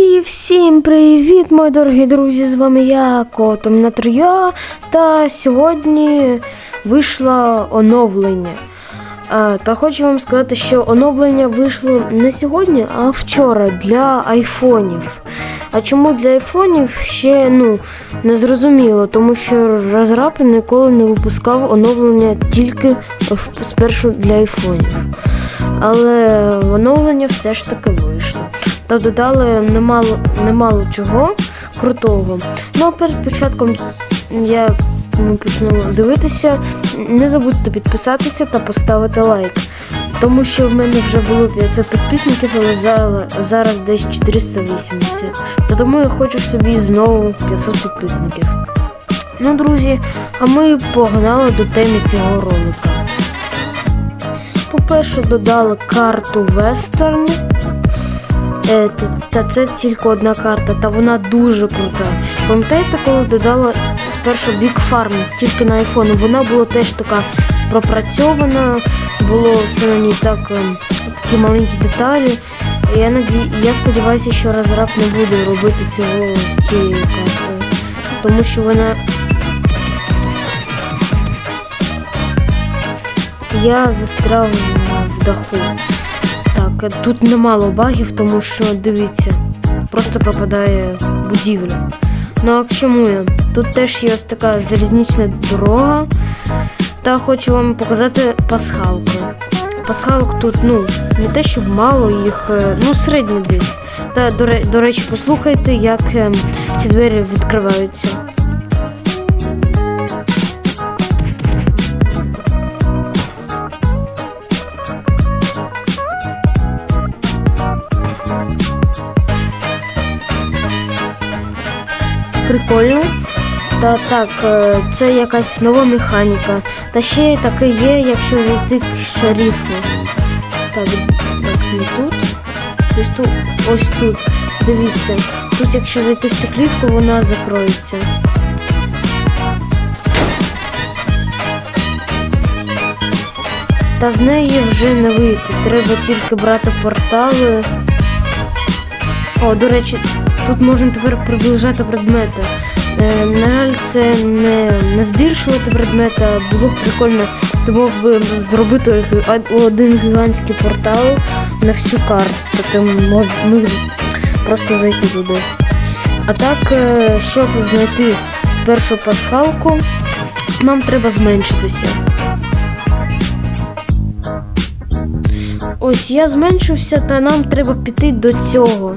І всім привіт, мої дорогі друзі! З вами я, Котомінатор Я, та сьогодні вийшло оновлення. А, та хочу вам сказати, що оновлення вийшло не сьогодні, а вчора для айфонів. А чому для айфонів ще ну, не зрозуміло, тому що розраб ніколи не випускав оновлення тільки спершу для айфонів. Але оновлення все ж таки вийшло. Та додали немало, немало чого крутого. Ну а перед початком я ну, почну дивитися. Не забудьте підписатися та поставити лайк. Тому що в мене вже було 500 підписників, але зараз десь 480. Та тому я хочу собі знову 500 підписників. Ну, друзі, а ми погнали до теми цього ролика. По-перше, додали карту Вестерн. Та- це тільки одна карта, та вона дуже крута. Пам'ятаєте, коли додала спершу Big Farm тільки на айфону, вона була теж така пропрацьована, було все на ній так, ем, такі маленькі деталі. Я наді... я сподіваюся, що розраб не буде робити цього з цією картою, тому що вона. Я застряв в даху. Так, тут немало багів, тому що дивіться, просто пропадає будівля. Ну а к чому я? Тут теж є ось така залізнична дорога. Та хочу вам показати пасхалку. Пасхалок тут, ну, не те, щоб мало їх, е, ну, середні десь. Та, до, до речі, послухайте, як ем, ці двері відкриваються. Прикольно. Та так, е, це якась нова механіка. Та ще таке є, якщо зайти к шерифу. Так, так, не тут. Десь тут, ось тут. Дивіться. Тут, якщо зайти в цю клітку, вона закроється. Та з неї вже не вийти. Треба тільки брати портали. О, до речі, тут можна тепер приближати предмети. Е, на жаль, це не, не збільшувати предмети, було б прикольно, ти мог би зробити один гігантський портал на всю карту. Тобто міг просто зайти туди. А так, е, щоб знайти першу пасхалку, нам треба зменшитися. Ось я зменшився, та нам треба піти до цього.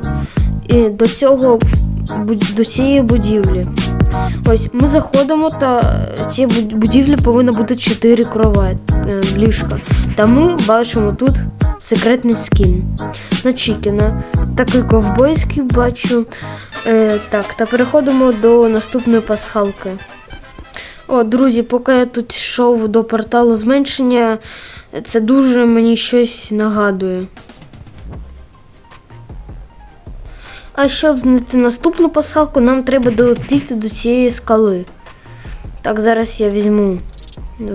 До цього до цієї будівлі. Ось ми заходимо, та в цій буд- будівлі повинно бути 4 кровать, е, ліжка. Та ми бачимо тут секретний скін на Чікіна. Такий ковбойський бачу. Е, так, та переходимо до наступної пасхалки. О, друзі, поки я тут йшов до порталу зменшення, це дуже мені щось нагадує. А щоб знайти наступну пасхалку, нам треба долетіти до цієї скали. Так, зараз я візьму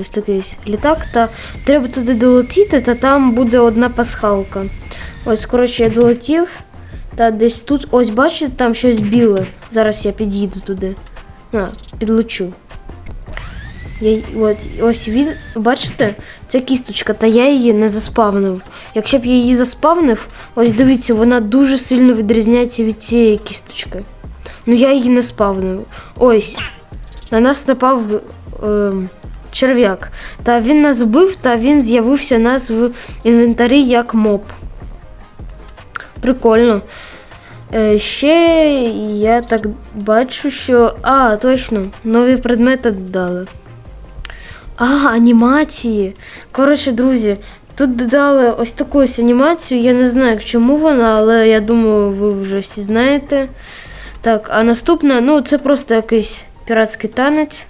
ось такий літак, та треба туди долетіти, та там буде одна пасхалка. Ось, коротше, я долетів, та десь тут, ось бачите, там щось біле. Зараз я під'їду туди. На, підлечу. Я, от, ось від, бачите, це кісточка, та я її не заспавнив. Якщо б я її заспавнив, ось дивіться, вона дуже сильно відрізняється від цієї кісточки. Ну я її не спавнив. Ось. На нас напав е, черв'як. Та він нас вбив, та він з'явився у нас в інвентарі як моб. Прикольно. Е, ще я так бачу, що. А, точно, нові предмети додали. А, анімації. Коротше, друзі, тут додали ось таку ось анімацію. Я не знаю, чому вона, але я думаю, ви вже всі знаєте. Так, а наступна, ну, це просто якийсь піратський танець.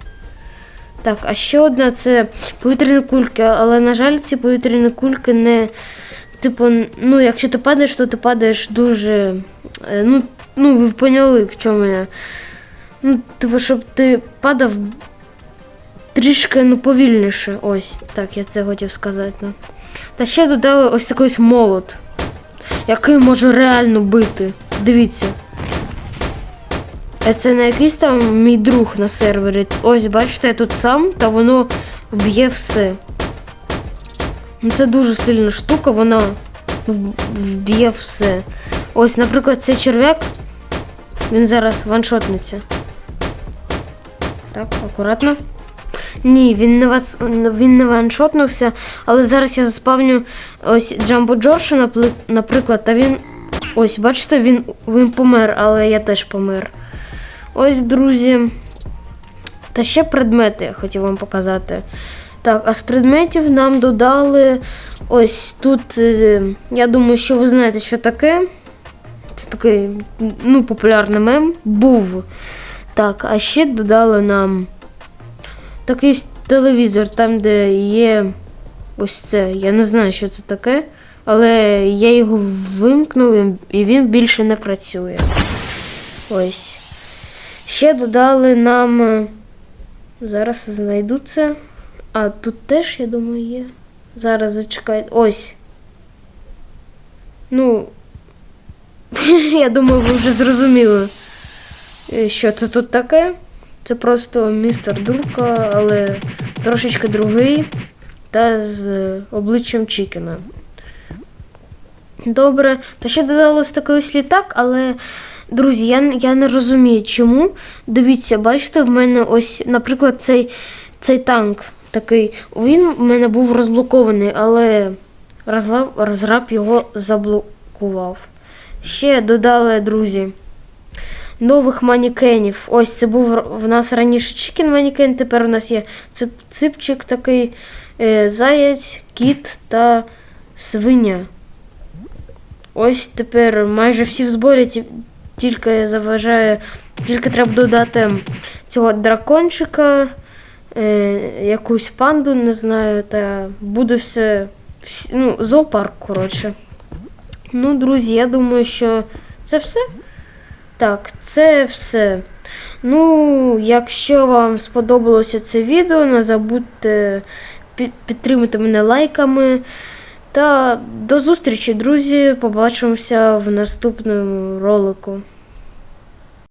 Так, а ще одна це повітряні кульки, але, на жаль, ці повітряні кульки не. Типу, ну, якщо ти падаєш, то ти падаєш дуже. е, Ну, ну ви поняли, в чому я. Ну, типу, щоб ти падав трішки ну, повільніше. Ось, так, я це хотів сказати. ну. Та ще додали ось такий ось молот, який може реально бити. Дивіться. Це не якийсь там мій друг на сервері. Ось, бачите, я тут сам, та воно б'є все. Ну, Це дуже сильна штука, вона вб'є все. Ось, наприклад, цей черв'як, він зараз ваншотнеться. Так, акуратно. Ні, він не вас він не ваншотнувся, але зараз я заспавню ось Джамбо Джорша, наприклад, та він. Ось, бачите, він, він помер, але я теж помер. Ось, друзі. Та ще предмети я хотів вам показати. Так, а з предметів нам додали ось тут. е, Я думаю, що ви знаєте, що таке. Це такий ну, популярний мем. Був. Так, а ще додали нам такий телевізор, там, де є ось це. Я не знаю, що це таке, але я його вимкнув і він більше не працює. Ось. Ще додали нам. е, Зараз знайду це. А тут теж, я думаю, є. Зараз зачекайте. Ось. Ну. я думаю, ви вже зрозуміли, е, що це тут таке. Це просто містер Дурка, але трошечки другий та з обличчям Чікена. Добре. Та ще додалось такий ось літак, але, друзі, я, я не розумію, чому. Дивіться, бачите, в мене ось, наприклад, цей, цей танк такий. Він в мене був розблокований, але розраб його заблокував. Ще додали, друзі, нових манікенів. Ось це був в нас раніше чікен манікен, тепер у нас є цип, ципчик такий, е, заяць, кіт та свиня. Ось тепер майже всі в зборі, ті- тільки заважає, тільки треба додати цього дракончика, е, якусь панду, не знаю, та буде все. всі- ну, зоопарк, коротше. Ну, друзі, я думаю, що це все. Так, це все. Ну, якщо вам сподобалося це відео, не забудьте підтримати мене лайками. Та до зустрічі, друзі. Побачимося в наступному ролику.